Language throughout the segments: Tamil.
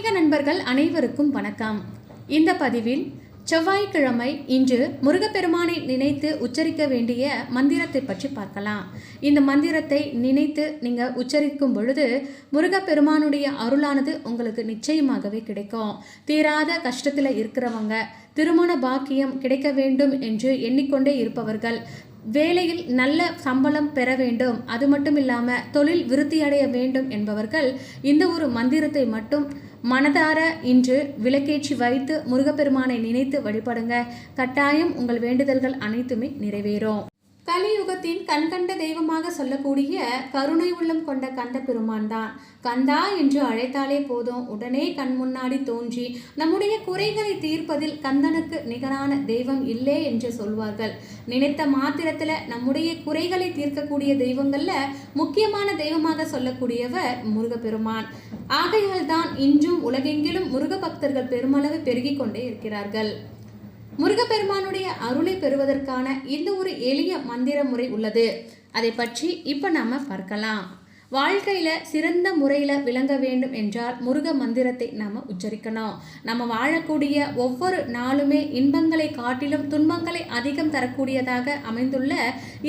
ஆன்மீக நண்பர்கள் அனைவருக்கும் வணக்கம். இந்த பதிவில் செவ்வாய்க்கிழமை இன்று முருகப்பெருமானை நினைத்து உச்சரிக்க வேண்டிய மந்திரத்தை பற்றி பார்க்கலாம். இந்த மந்திரத்தை நினைத்து நீங்கள் உச்சரிக்கும் பொழுது முருகப்பெருமானுடைய அருளானது உங்களுக்கு நிச்சயமாகவே கிடைக்கும். தீராத கஷ்டத்தில் இருக்கிறவங்க திருமண பாக்கியம் கிடைக்க வேண்டும் என்று எண்ணிக்கொண்டே இருப்பவர்கள் வேலையில் நல்ல சம்பளம் பெற வேண்டும் அது மட்டும் இல்லாமல் தொழில் விருத்தியடைய வேண்டும் என்பவர்கள் இந்த ஒரு மந்திரத்தை மட்டும் மனதார இன்று விளக்கேற்றி வைத்து முருகப்பெருமானை நினைத்து வழிபடுங்க. கட்டாயம் உங்கள் வேண்டுதல்கள் அனைத்துமே நிறைவேறும். கலியுகத்தின் கண்கண்ட தெய்வமாக சொல்லக்கூடிய கருணை உள்ளம் கொண்ட கந்த பெருமான் தான் கந்தா என்று அழைத்தாலே போதும். உடனே கண் முன்னாடி தோன்றி நம்முடைய குறைகளை தீர்ப்பதில் கந்தனுக்கு நிகரான தெய்வம் இல்லை என்று சொல்வார்கள். நினைத்த மாத்திரத்தில் நம்முடைய குறைகளை தீர்க்கக்கூடிய தெய்வங்களில் முக்கியமான தெய்வமாக சொல்லக்கூடியவர் முருகப்பெருமான். ஆகையால் தான் இன்றும் உலகெங்கிலும் முருக பக்தர்கள் பெருமளவு பெருகிக் கொண்டே இருக்கிறார்கள். முருகப்பெருமானுடைய அருளை பெறுவதற்கான இந்த ஒரு எளிய மந்திர முறை உள்ளது. அதை பற்றி இப்போ நாம பார்க்கலாம். வாழ்க்கையில் சிறந்த முறையில் விளங்க வேண்டும் என்றால் முருக மந்திரத்தை நாம் உச்சரிக்கணும். நம்ம வாழக்கூடிய ஒவ்வொரு நாளுமே இன்பங்களை காட்டிலும் துன்பங்களை அதிகம் தரக்கூடியதாக அமைந்துள்ள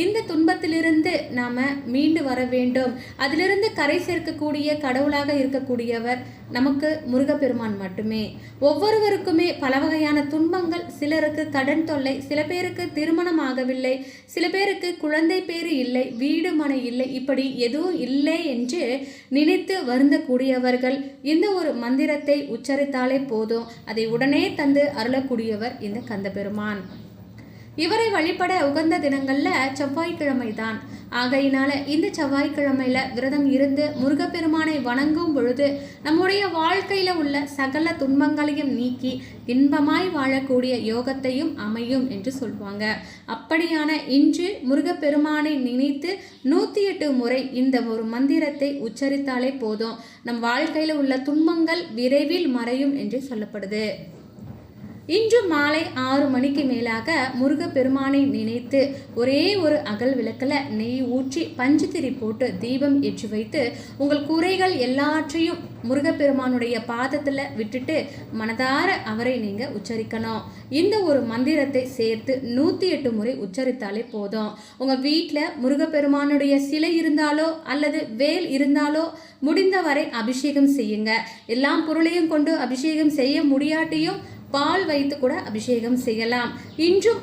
இந்த துன்பத்திலிருந்து நாம் மீண்டு வர வேண்டும். அதிலிருந்து கரை சேர்க்கக்கூடிய கடவுளாக இருக்கக்கூடியவர் நமக்கு முருகப்பெருமான் மட்டுமே. ஒவ்வொருவருக்குமே பல வகையான துன்பங்கள் சிலருக்கு கடன் தொல்லை சில பேருக்கு திருமணம் ஆகவில்லை சில பேருக்கு குழந்தை பேரு இல்லை வீடு மனை இல்லை இப்படி எதுவும் இல்லை என்று நினைத்து வருந்தக்கூடியவர்கள் இந்த ஒரு மந்திரத்தை உச்சரித்தாலே போதும். அதை உடனே தந்து அருளக்கூடியவர் இந்த கந்தபெருமான். இவரை வழிபட உகந்த தினங்களில் செவ்வாய்க்கிழமை தான் ஆகையினால இந்த செவ்வாய்க்கிழமையில விரதம் இருந்து முருகப்பெருமானை வணங்கும் பொழுது நம்முடைய வாழ்க்கையில உள்ள சகல துன்பங்களையும் நீக்கி இன்பமாய் வாழக்கூடிய யோகத்தையும் அமையும் என்று சொல்லுவாங்க அப்படியான இன்று முருகப்பெருமானை நினைத்து நூற்றி எட்டு முறை இந்த ஒரு மந்திரத்தை உச்சரித்தாலே போதும். நம் வாழ்க்கையில் உள்ள துன்பங்கள் விரைவில் மறையும் என்று சொல்லப்படுது. இன்று மாலை ஆறு மணிக்கு மேலாக முருகப்பெருமானை நினைத்து ஒரே ஒரு அகல் விளக்கில் நெய் ஊற்றி பஞ்சுத்திரி போட்டு தீபம் ஏற்றி வைத்து உங்கள் குறைகள் எல்லாற்றையும் முருகப்பெருமானுடைய பாதத்தில் விட்டுட்டு மனதார அவரை நீங்கள் உச்சரிக்கணும். இந்த ஒரு மந்திரத்தை சேர்த்து நூற்றி எட்டு முறை உச்சரித்தாலே போதும். உங்கள் வீட்டில் முருகப்பெருமானுடைய சிலை இருந்தாலோ அல்லது வேல் இருந்தாலோ முடிந்தவரை அபிஷேகம் செய்யுங்க. எல்லா பொருளையும் கொண்டு அபிஷேகம் செய்ய முடியாட்டியும் பால் வைத்து கூட அபிஷேகம் செய்யலாம். இன்றும்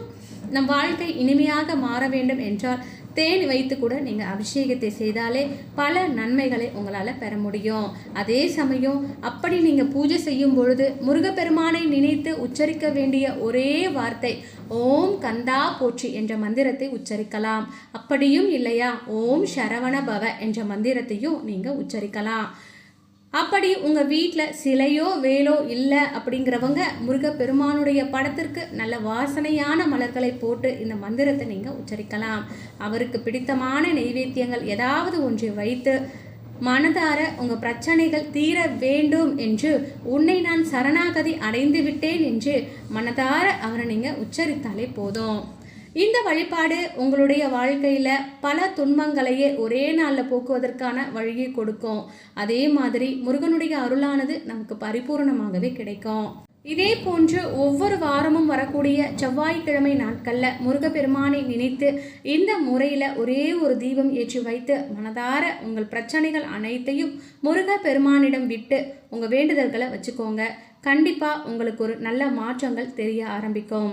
நம் வாழ்க்கை இனிமையாக மாற வேண்டும் என்றால் தேன் வைத்து கூட நீங்கள் அபிஷேகத்தை செய்தாலே பல நன்மைகளை உங்களால் பெற முடியும். அதே சமயம் அப்படி நீங்கள் பூஜை செய்யும் பொழுது முருகப்பெருமானை நினைத்து உச்சரிக்க வேண்டிய ஒரே வார்த்தை ஓம் கந்தா போற்றி என்ற மந்திரத்தை உச்சரிக்கலாம். அப்படியும் இல்லையா? ஓம் சரவண பவ என்ற மந்திரத்தையும் நீங்கள் உச்சரிக்கலாம். அப்படி உங்கள் வீட்டில் சிலையோ வேலோ இல்லை அப்படிங்கிறவங்க முருகப்பெருமானுடைய படத்திற்கு நல்ல வாசனையான மலர்களை போட்டு இந்த மந்திரத்தை நீங்கள் உச்சரிக்கலாம். அவருக்கு பிடித்தமான நெய்வேத்தியங்கள் ஏதாவது ஒன்றை வைத்து மனதார உங்கள் பிரச்சனைகள் தீர வேண்டும் என்று உன்னை நான் சரணாகதி அடைந்து விட்டேன் என்று மனதார அவரை நீங்கள் உச்சரித்தாலே போதும். இந்த வழிபாடு உங்களுடைய வாழ்க்கையில் பல துன்பங்களையே ஒரே நாளில் போக்குவதற்கான வழியை கொடுக்கும். அதே மாதிரி முருகனுடைய அருளானது நமக்கு பரிபூர்ணமாகவே கிடைக்கும். இதே போன்று ஒவ்வொரு வாரமும் வரக்கூடிய செவ்வாய்க்கிழமை நாட்களில் முருகப்பெருமானை நினைத்து இந்த முறையில் ஒரே ஒரு தீபம் ஏற்றி வைத்து மனதார உங்கள் பிரச்சனைகள் அனைத்தையும் முருகப்பெருமானிடம் விட்டு உங்கள் வேண்டுதல்களை வச்சுக்கோங்க. கண்டிப்பாக உங்களுக்கு ஒரு நல்ல மாற்றங்கள் தெரிய ஆரம்பிக்கும்.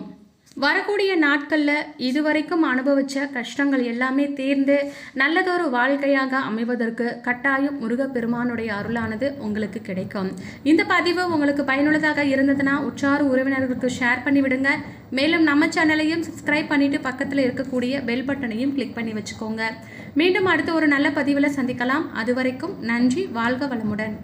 வரக்கூடிய நாட்களில் இதுவரைக்கும் அனுபவித்த கஷ்டங்கள் எல்லாமே தீர்ந்து நல்லதொரு வாழ்க்கையாக அமைவதற்கு கட்டாயம் முருகப்பெருமானுடைய அருளானது உங்களுக்கு கிடைக்கும். இந்த பதிவு உங்களுக்கு பயனுள்ளதாக இருந்ததுன்னா உற்றார் உறவினர்களுக்கு ஷேர் பண்ணி விடுங்க. மேலும் நம்ம சேனலையும் சப்ஸ்கிரைப் பண்ணிவிட்டு பக்கத்தில் இருக்கக்கூடிய பெல் பட்டனையும் கிளிக் பண்ணி வச்சுக்கோங்க. மீண்டும் அடுத்த ஒரு நல்ல பதிவில் சந்திக்கலாம். அது வரைக்கும் நன்றி வாழ்க வளமுடன்.